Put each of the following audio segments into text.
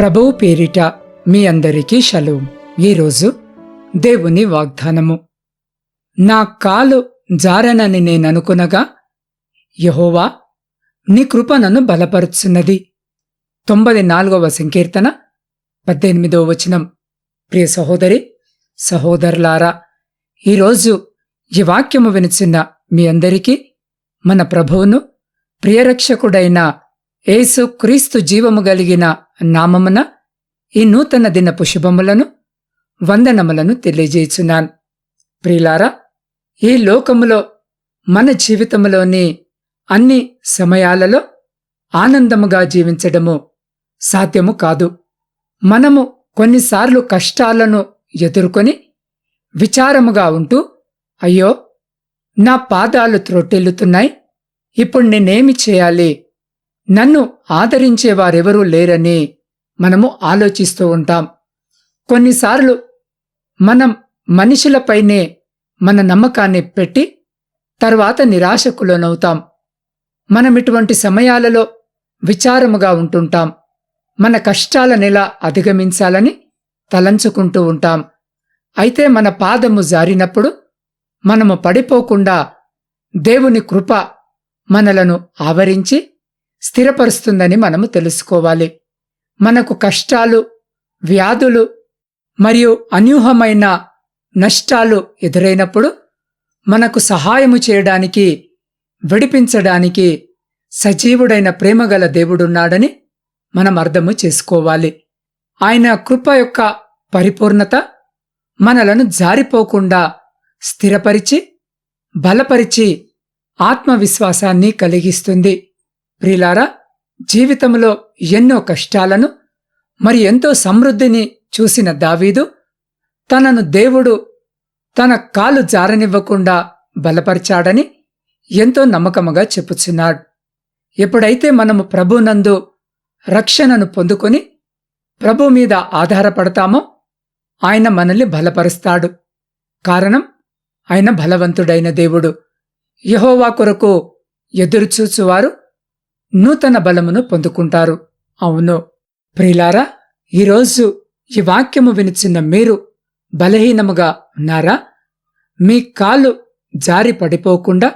ప్రభువు పేరిట మీ అందరికీ షలోం. ఈరోజు దేవుని వాగ్దానము. నా కాలు జారనని నేననుకునగా యహోవా నీ కృప నన్ను బలపరుచున్నది. తొంభై నాలుగవ సంకీర్తన పద్దెనిమిదవ వచనం. ప్రియ సహోదరి సహోదరులారా ఈరోజు ఈ వాక్యము వినిచిన మీ అందరికీ మన ప్రభువును ప్రియరక్షకుడైన ఏసు క్రీస్తు జీవము కలిగిన నామమున ఈ నూతన దినపు శుభములను వందనములను తెలియజేయుచున్నాను. ప్రియులారా ఈ లోకములో మన జీవితములోని అన్ని సమయాలలో ఆనందముగా జీవించడము సాధ్యము కాదు. మనము కొన్నిసార్లు కష్టాలను ఎదుర్కొని విచారముగా ఉంటూ అయ్యో నా పాదాలు త్రొట్టెల్లుతున్నాయి ఇప్పుడు నేనేమి చేయాలి? నన్ను ఆదరించేవారెవరూ లేరని మనము ఆలోచిస్తూ ఉంటాం. కొన్నిసార్లు మనం మనుషులపైనే మన నమ్మకాన్ని పెట్టి తర్వాత నిరాశకులోనవుతాం. మనం ఇటువంటి సమయాలలో విచారముగా ఉంటుంటాం. మన కష్టాలనెలా అధిగమించాలని తలంచుకుంటూ ఉంటాం. అయితే మన పాదము జారినప్పుడు మనము పడిపోకుండా దేవుని కృప మనలను ఆవరించి స్థిరపరుస్తుందని మనము తెలుసుకోవాలి. మనకు కష్టాలు వ్యాధులు మరియు అనూహమైన నష్టాలు ఎదురైనప్పుడు మనకు సహాయము చేయడానికి విడిపించడానికి సజీవుడైన ప్రేమగల దేవుడున్నాడని మనం అర్థము చేసుకోవాలి. ఆయన కృప యొక్క పరిపూర్ణత మనలను జారిపోకుండా స్థిరపరిచి బలపరిచి ఆత్మవిశ్వాసాన్ని కలిగిస్తుంది. ప్రిలారా జీవితంలో ఎన్నో కష్టాలను మరి ఎంతో సమృద్ధిని చూసిన దావీదు తనను దేవుడు తన కాలు జారనివ్వకుండా బలపరిచాడని ఎంతో నమ్మకముగా చెప్పుచున్నాడు. ఎప్పుడైతే మనము ప్రభునందు రక్షణను పొందుకొని ప్రభు మీద ఆధారపడతామో ఆయన మనల్ని బలపరుస్తాడు. కారణం ఆయన బలవంతుడైన దేవుడు. యహోవా కొరకు ఎదురుచూచువారు నూతన బలమును పొందుకుంటారు. అవును. ప్రిలారా ఈరోజు ఈ వాక్యము వినిచిన మీరు బలహీనముగా ఉన్నారా? మీ కాలు జారి పడిపోకుండా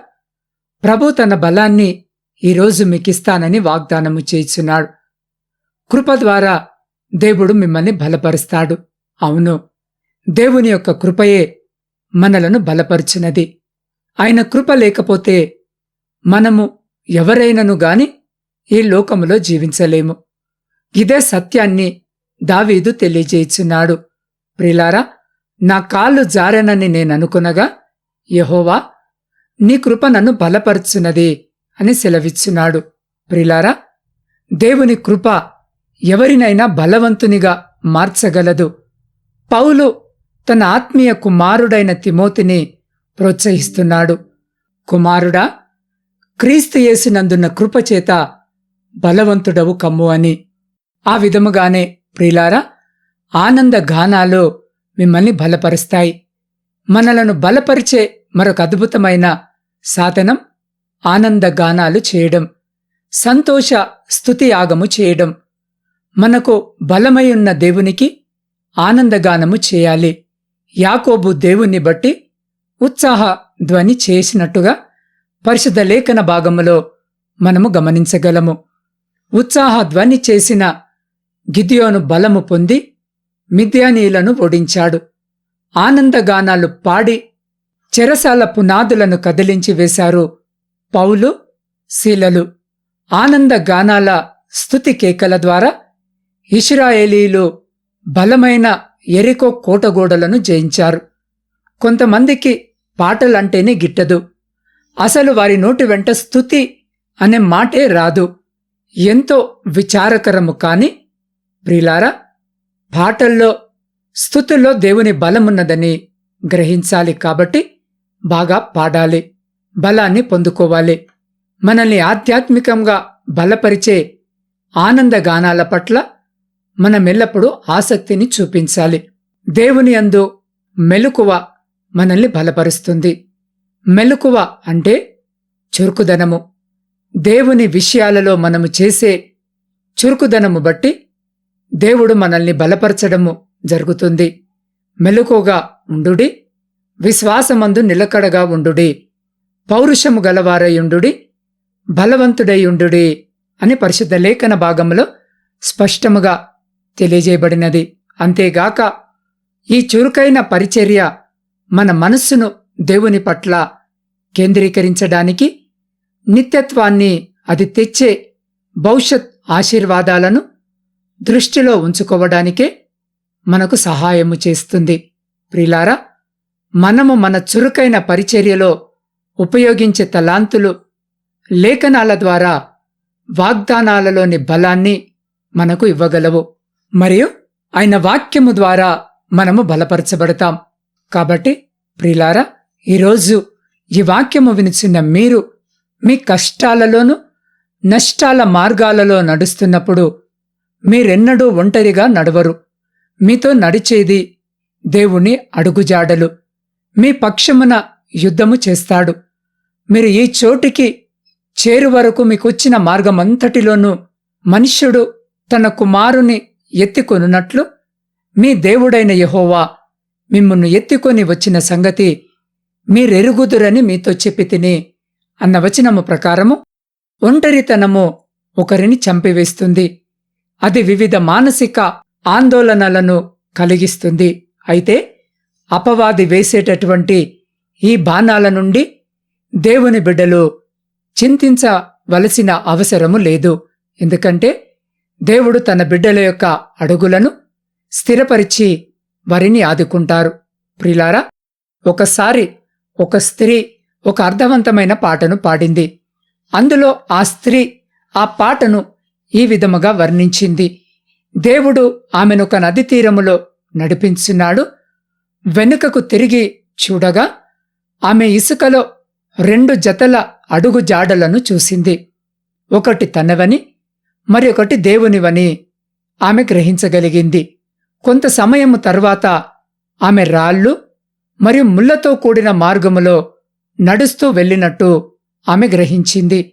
ప్రభు తన బలాన్ని ఈరోజు మీకిస్తానని వాగ్దానము చేయిచున్నాడు. కృప ద్వారా దేవుడు మిమ్మల్ని బలపరుస్తాడు. అవును. దేవుని యొక్క కృపయే మనలను బలపరిచినది. ఆయన కృప లేకపోతే మనము ఎవరైనను గాని ఈ లోకములో జీవించలేము. ఇదే సత్యాన్ని దావీదు తెలియజేయుచున్నాడు. ప్రిలారా నా కాళ్ళు జారనని నేననుకునగా యహోవా నీ కృప నన్ను బలపరుచున్నది అని సెలవిచ్చున్నాడు. ప్రిలారా దేవుని కృప ఎవరినైనా బలవంతునిగా మార్చగలదు. పౌలు తన ఆత్మీయ కుమారుడైన తిమోతిని ప్రోత్సహిస్తున్నాడు. కుమారుడా క్రీస్తు యేసునందున్న కృపచేత బలవంతుడవు కమ్ము అని. ఆ విధముగానే ప్రిలారా ఆనంద గానాలు మిమ్మల్ని బలపరుస్తాయి. మనలను బలపరిచే మరొక అద్భుతమైన సాధనం ఆనంద గానాలు చేయడం సంతోష స్థుతియాగము చేయడం. మనకు బలమై ఉన్న దేవునికి ఆనందగానము చేయాలి. యాకోబు దేవుణ్ణి బట్టి ఉత్సాహ ధ్వని చేసినట్టుగా పరిశుద్ధ లేఖన భాగములో మనము గమనించగలము. ఉత్సాహ ధ్వని చేసిన గిదియోను బలము పొంది మిథ్యానీలను ఓడించాడు. ఆనందగానాలు పాడి చెరసాల పునాదులను కదిలించి వేశారు పౌలు శీలలు ఆనందగానాల స్థుతి కేకల ద్వారా ఇష్రాయేలీలు బలమైన ఎరికో కోటగోడలను జయించారు. కొంతమందికి పాటలంటేనే గిట్టదు. అసలు వారి నోటి వెంట స్థుతి అనే మాటే రాదు. ఎంతో విచారకరము కాని ప్రిలారా పాటల్లో స్థుతుల్లో దేవుని బలమున్నదని గ్రహించాలి కాబట్టి బాగా పాడాలి బలాన్ని పొందుకోవాలి. మనల్ని ఆధ్యాత్మికంగా బలపరిచే ఆనందగానాల పట్ల మనమెల్లప్పుడూ ఆసక్తిని చూపించాలి. దేవుని అందు మెలకువ మనల్ని బలపరుస్తుంది. మెలకువ అంటే చురుకుదనము. దేవుని విషయాలలో మనము చేసే చురుకుదనము బట్టి దేవుడు మనల్ని బలపరచడము జరుగుతుంది. మెలకుగా ఉండుడి విశ్వాసమందు నిలకడగా ఉండుడి పౌరుషము గలవారయుండుడి బలవంతుడైయుండుడి అని పరిశుద్ధ లేఖన భాగంలో స్పష్టముగా తెలియజేయబడినది. అంతేగాక ఈ చురుకైన పరిచర్య మన మనస్సును దేవుని పట్ల కేంద్రీకరించడానికి నిత్యత్వాన్ని అది తెచ్చే భవిష్యత్ ఆశీర్వాదాలను దృష్టిలో ఉంచుకోవడానికే మనకు సహాయము చేస్తుంది. ప్రిలారా మనము మన చురుకైన పరిచర్యలో ఉపయోగించే తలాంతులు లేఖనాల ద్వారా వాగ్దానాలలోని బలాన్ని మనకు ఇవ్వగలవు. మరియు ఆయన వాక్యము ద్వారా మనము బలపరచబడతాం. కాబట్టి ప్రిలారా ఈరోజు ఈ వాక్యము వినిచిన మీరు మీ కష్టాలలోనూ నష్టాల మార్గాలలో నడుస్తున్నప్పుడు మీరెన్నడూ ఒంటరిగా నడవరు. మీతో నడిచేది దేవుని అడుగుజాడలు. మీ పక్షమున యుద్ధము చేస్తాడు. మీరు ఈ చోటికి చేరు వరకు మీకొచ్చిన మార్గమంతటిలోనూ మనుష్యుడు తన కుమారుని ఎత్తికొనున్నట్లు మీ దేవుడైన యహోవా మిమ్మల్ని ఎత్తుకొని వచ్చిన సంగతి మీరెరుగుదురని మీతో చెప్పి తిని అన్న వచనము ప్రకారము ఒంటరితనము ఒకరిని చంపివేస్తుంది. అది వివిధ మానసిక ఆందోళనలను కలిగిస్తుంది. అయితే అపవాది వేసేటటువంటి ఈ బాణాల నుండి దేవుని బిడ్డలు చింతించవలసిన అవసరము లేదు. ఎందుకంటే దేవుడు తన బిడ్డల యొక్క అడుగులను స్థిరపరిచి వారిని ఆదుకుంటారు. ప్రిలారా ఒకసారి ఒక స్త్రీ ఒక అర్థవంతమైన పాటను పాడింది. అందులో ఆ స్త్రీ ఆ పాటను ఈ విధముగా వర్ణించింది. దేవుడు ఆమెను ఒక నది తీరములో నడిపించున్నాడు. వెనుకకు తిరిగి చూడగా ఆమె ఇసుకలో రెండు జతల అడుగు జాడలను చూసింది. ఒకటి తనవని మరొకటి దేవునివని ఆమె గ్రహించగలిగింది. కొంత సమయము తర్వాత ఆమె రాళ్ళు మరియు ముళ్ళతో కూడిన మార్గములో నడుస్తూ వెళ్ళినట్టు ఆమె గ్రహించింది.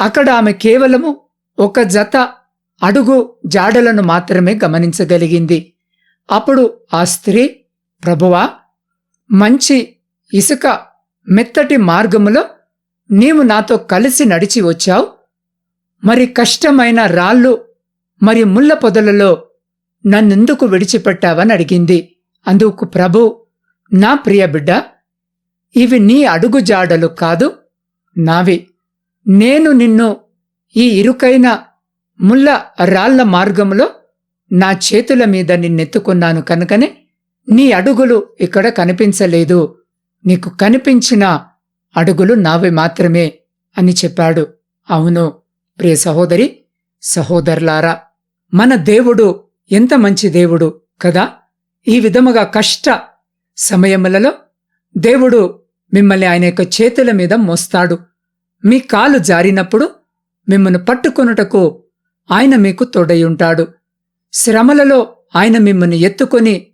అక్కడ ఆమె కేవలము ఒక జత అడుగు జాడలను మాత్రమే గమనించగలిగింది. అప్పుడు ఆ స్త్రీ ప్రభువా మంచి ఇసుక మెత్తటి మార్గములో నీవు నాతో కలిసి నడిచి వచ్చావు. మరి కష్టమైన రాళ్ళు మరి ముళ్ళ పొదలలో నన్నెందుకు విడిచిపెట్టావని అడిగింది. అందుకు ప్రభు నా ప్రియ బిడ్డ ఇవి నీ అడుగుజాడలు కాదు నావి. నేను నిన్ను ఈ ఇరుకైన ముళ్ళ రాళ్ళ మార్గములో నా చేతుల మీద నిన్నెత్తుకున్నాను కనుకనే నీ అడుగులు ఇక్కడ కనిపించలేదు. నీకు కనిపించిన అడుగులు నావి మాత్రమే అని చెప్పాడు. అవును ప్రియ సహోదరి సహోదరులారా మన దేవుడు ఎంత మంచి దేవుడు కదా? ఈ విధముగా కష్ట సమయములలో దేవుడు మిమ్మల్ని ఆయన యొక్క చేతుల మీద మోస్తాడు. మీ కాలు జారినప్పుడు మిమ్మల్ని పట్టుకొనుటకు ఆయన మీకు తోడయుంటాడు శ్రమలలో ఆయన మిమ్మల్ని ఎత్తుకొని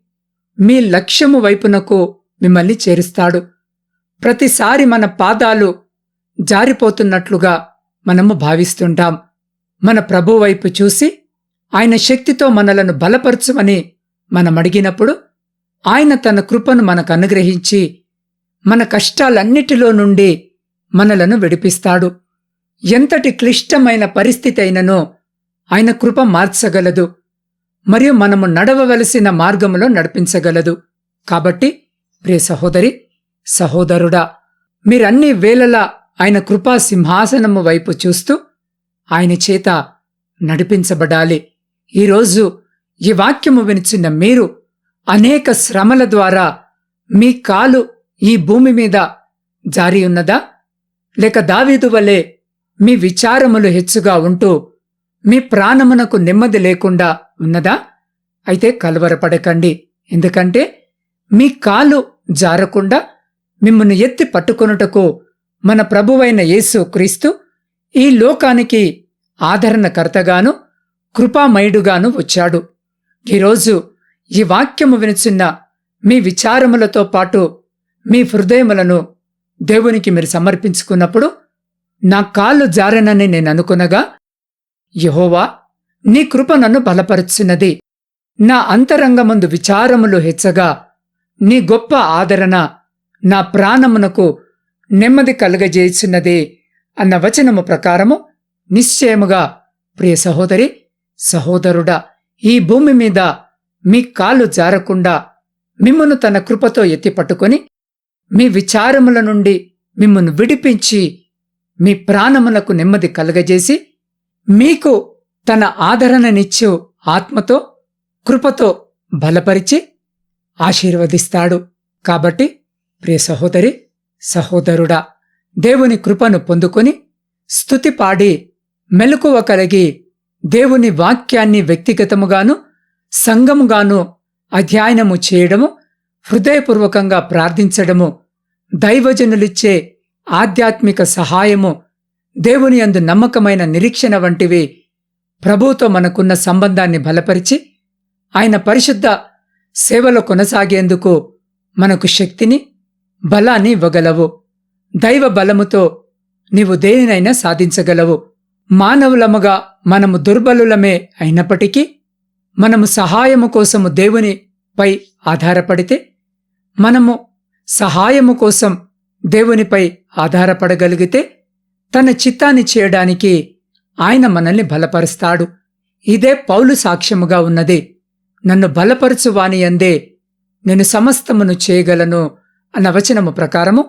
మీ లక్ష్యము వైపునకు మిమ్మల్ని చేరుస్తాడు. ప్రతిసారి మన పాదాలు జారిపోతున్నట్లుగా మనము భావిస్తుంటాం. మన ప్రభు వైపు చూసి ఆయన శక్తితో మనలను బలపరచమని మనం అడిగినప్పుడు ఆయన తన కృపను మనకు అనుగ్రహించి మన కష్టాలన్నిటిలో నుండి మనలను విడిపిస్తాడు. ఎంతటి క్లిష్టమైన పరిస్థితి అయిననో ఆయన కృప మార్చగలదు. మరియు మనము నడవవలసిన మార్గములో నడిపించగలదు. కాబట్టి ప్రియ సహోదరి సహోదరుడా మీరన్ని వేళలా ఆయన కృపా సింహాసనము వైపు చూస్తూ ఆయన చేత నడిపించబడాలి. ఈరోజు ఈ వాక్యము వినిచిన మీరు అనేక శ్రమల ద్వారా మీ కాలు ఈ భూమి మీద జారి ఉన్నదా? లేక దావీదు వలె మీ విచారములు హెచ్చుగా ఉంటూ మీ ప్రాణమునకు నెమ్మది లేకుండా ఉన్నదా? అయితే కలవరపడకండి. ఎందుకంటే మీ కాలు జారకుండా మిమ్మల్ని ఎత్తి పట్టుకొనుటకు మన ప్రభువైన యేసు క్రీస్తు ఈ లోకానికి ఆదరణకర్తగాను కృపామయుడుగాను వచ్చాడు. ఈరోజు ఈ వాక్యము వినిచిన్న మీ విచారములతో పాటు మీ హృదయములను దేవునికి మీరు సమర్పించుకున్నప్పుడు నా కాళ్ళు జారనని నేను అనుకునగా యహోవా నీ కృప నన్ను బలపరుచున్నది. నా అంతరంగమందు విచారములు హెచ్చగా నీ గొప్ప ఆదరణ నా ప్రాణమునకు నెమ్మది కలుగజేసినదే అన్న వచనము ప్రకారము నిశ్చయముగా ప్రియ సహోదరి సహోదరుడా ఈ భూమి మీద మీ కాలు జారకుండా మిమ్మను తన కృపతో ఎత్తి పట్టుకొని మీ విచారముల నుండి మిమ్మను విడిపించి మీ ప్రాణములకు నెమ్మది కలగజేసి మీకు తన ఆదరణనిచ్చు ఆత్మతో కృపతో బలపరిచి ఆశీర్వదిస్తాడు. కాబట్టి ప్రియ సహోదరి సహోదరుడా దేవుని కృపను పొందుకొని స్తుతి పాడి మెలకువ కలిగి దేవుని వాక్యాన్ని వ్యక్తిగతముగాను సంఘముగాను అధ్యయనము చేయడము హృదయపూర్వకంగా ప్రార్థించడము దైవజనులిచ్చే ఆధ్యాత్మిక సహాయము దేవుని అందు నమ్మకమైన నిరీక్షణ వంటివి ప్రభుతో మనకున్న సంబంధాన్ని బలపరిచి ఆయన పరిశుద్ధ సేవలో కొనసాగేందుకు మనకు శక్తిని బలాన్ని ఇవ్వగలవు. దైవ బలముతో నీవు దేనినైనా సాధించగలవు. మానవులముగా మనము దుర్బలులమే అయినప్పటికీ మనము సహాయము కోసము దేవునిపై ఆధారపడితే మనము సహాయము కోసం దేవునిపై ఆధారపడగలిగితే తన చిత్తాన్ని చేయడానికి ఆయన మనల్ని బలపరుస్తాడు. ఇదే పౌలు సాక్ష్యముగా ఉన్నది. నన్ను బలపరచువాని అందే నేను సమస్తమును చేయగలను అన్న వచనము ప్రకారము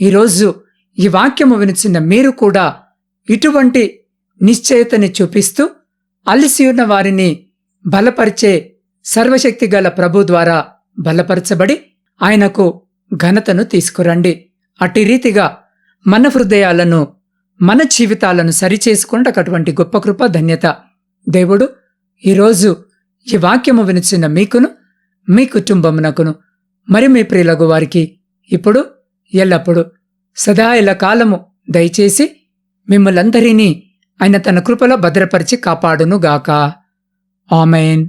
ఈరోజు ఈ వాక్యము వినిచిన మీరు కూడా ఇటువంటి నిశ్చయతని చూపిస్తూ అలసి ఉన్న వారిని బలపరిచే సర్వశక్తిగల ప్రభు ద్వారా బలపరచబడి ఆయనకు ఘనతను తీసుకురండి. అట్టి రీతిగా మన హృదయాలను మన జీవితాలను సరిచేసుకుంటకటువంటి గొప్ప కృప ధన్యత. దేవుడు ఈరోజు ఈ వాక్యము వినిచిన మీకును మీ కుటుంబమునకును మరి మీ ప్రియులగు వారికి ఇప్పుడు ఎల్లప్పుడు సదా ఇలా కాలము దయచేసి మిమ్మలందరినీ ఆయన తన కృపలో భద్రపరిచి కాపాడునుగాక. ఆమెన్.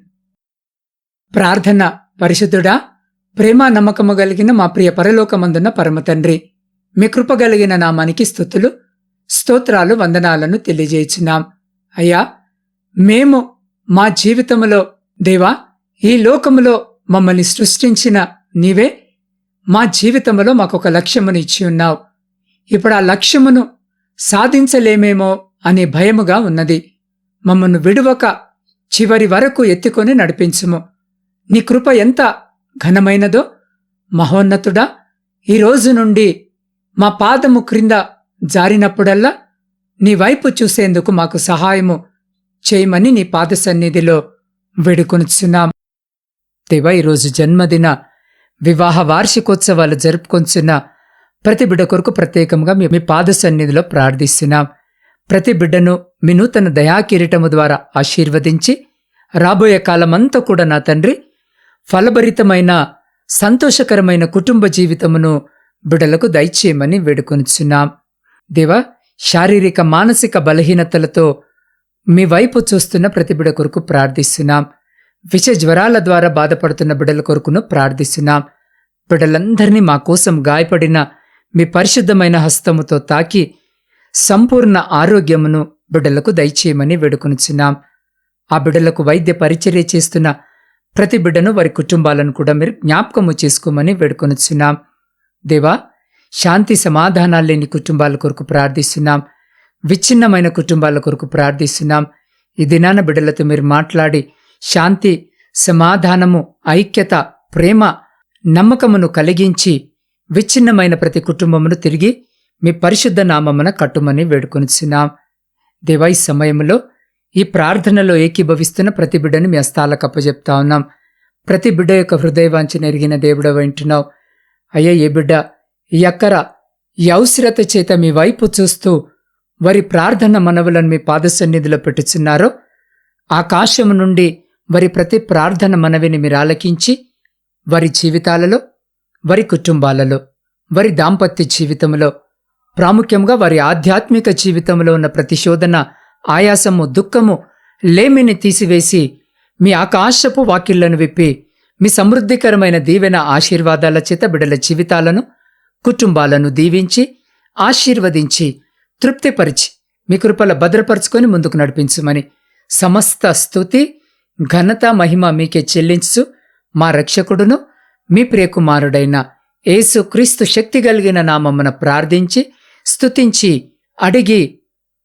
ప్రార్థన పరిశుద్ధుడా ప్రేమ నమ్మకము కలిగిన మా ప్రియ పరలోకమందున్న పరమ తండ్రి. మీ కృపగలిగిన నామానికి స్థుతులు స్తోత్రాలు వందనాలను తెలియజేయుచున్నాం. అయ్యా మేము మా జీవితములో దేవా ఈ లోకములో మమ్మల్ని సృష్టించిన నీవే మా జీవితంలో మాకొక లక్ష్యమును ఇచ్చి ఉన్నావు. ఇప్పుడు ఆ లక్ష్యమును సాధించలేమేమో అనే భయముగా ఉన్నది. మమ్మను విడువక చివరి వరకు ఎత్తుకొని నడిపించుము. నీ కృప ఎంత ఘనమైనదో మహోన్నతుడా? ఈ రోజు నుండి మా పాదము క్రింద జారినప్పుడల్లా నీ వైపు చూసేందుకు మాకు సహాయము చేయమని నీ పాద సన్నిధిలో వేడుకొనుచున్నాం. దేవా ఈరోజు జన్మదిన వివాహ వార్షికోత్సవాలు జరుపుకొంచున్న ప్రతి బిడ్డ కొరకు ప్రత్యేకంగా మీ మీ పాద సన్నిధిలో ప్రార్థిస్తున్నాం. ప్రతి బిడ్డను మీ నూతన దయాకిరీటము ద్వారా ఆశీర్వదించి రాబోయే కాలమంతా కూడా నా తండ్రి ఫలభరితమైన సంతోషకరమైన కుటుంబ జీవితమును బిడలకు దయచేయమని వేడుకొనిచున్నాం. దేవా శారీరక మానసిక బలహీనతలతో మీ వైపు చూస్తున్న ప్రతి బిడ కొరకు ప్రార్థిస్తున్నాం. విష జ్వరాల ద్వారా బాధపడుతున్న బిడల కొరకును ప్రార్థిస్తున్నాం. బిడలందరినీ మా కోసం గాయపడిన మీ పరిశుద్ధమైన హస్తముతో తాకి సంపూర్ణ ఆరోగ్యమును బిడ్డలకు దయచేయమని వేడుకొనిచున్నాం. ఆ బిడ్డలకు వైద్య పరిచర్య చేస్తున్న ప్రతి బిడ్డను వారి కుటుంబాలను కూడా మీరు జ్ఞాపకము చేసుకోమని వేడుకొనిచున్నాం. దేవా శాంతి సమాధానాలు లేని కుటుంబాల కొరకు ప్రార్థిస్తున్నాం. విచ్ఛిన్నమైన కుటుంబాల కొరకు ప్రార్థిస్తున్నాం. ఈ దినాన బిడ్డలతో మీరు మాట్లాడి శాంతి సమాధానము ఐక్యత ప్రేమ నమ్మకమును కలిగించి విచ్ఛిన్నమైన ప్రతి కుటుంబమును తిరిగి మీ పరిశుద్ధ నామమున కట్టుమని వేడుకొనిచున్నాం. దేవా ఈ సమయంలో ఈ ప్రార్థనలో ఏకీభవిస్తున్న ప్రతి బిడ్డను మీ హస్తాలకు అప్పజెప్తా ఉన్నాం. ప్రతి బిడ్డ యొక్క హృదయవాంఛన ఎరిగిన దేవుడ వింటున్నావు అయ్యా ఏ బిడ్డ ఈ అక్కర ఈ అవసరత చేత మీ వైపు చూస్తూ వారి ప్రార్థన మనవులను మీ పాద సన్నిధిలో పెట్టుచున్నారో ఆకాశము నుండి వారి ప్రతి ప్రార్థన మనవిని మీరు ఆలకించి వారి జీవితాలలో వారి కుటుంబాలలో వారి దాంపత్య జీవితంలో ప్రాముఖ్యంగా వారి ఆధ్యాత్మిక జీవితంలో ఉన్న ప్రతిశోధన ఆయాసము దుఃఖము లేమిని తీసివేసి మీ ఆకాశపు వాకిళ్ళను విప్పి మీ సమృద్ధికరమైన దీవెన ఆశీర్వాదాల చేత బిడల జీవితాలను కుటుంబాలను దీవించి ఆశీర్వదించి తృప్తిపరిచి మీ కృపల భద్రపరుచుకొని ముందుకు నడిపించుమని సమస్త స్థుతి ఘనత మహిమ మీకే చెల్లించు మా రక్షకుడును మీ ప్రియకుమారుడైన యేసు క్రీస్తు శక్తి కలిగిన నామమ్మన ప్రార్థించి స్తుతించి అడిగి